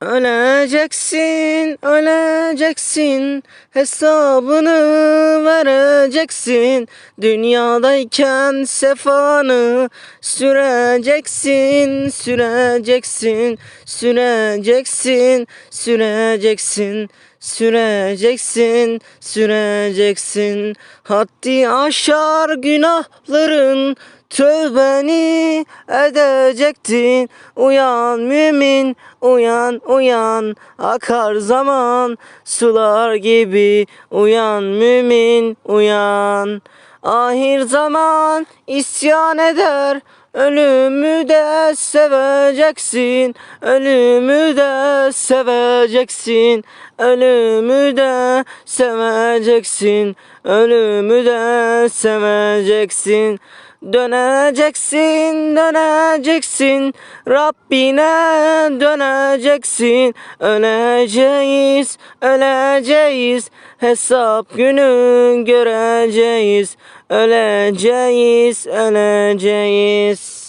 Öleceksin, öleceksin, hesabını vereceksin. Dünyadayken sefanı süreceksin, süreceksin, süreceksin, süreceksin. Süreceksin, süreceksin Haddi aşar günahların Tövbeni edecektin. Uyan mümin, uyan uyan. Akar zaman sular gibi. Uyan mümin, uyan. Ahir zaman isyan eder. Ölümü de seveceksin. Ölümü de seveceksin. Ölümü de seveceksin. Ölümü de seveceksin Döneceksin, döneceksin. Rabbine döneceksin. Öleceğiz, öleceğiz. Hesap günü göreceğiz. Öleceğiz, öleceğiz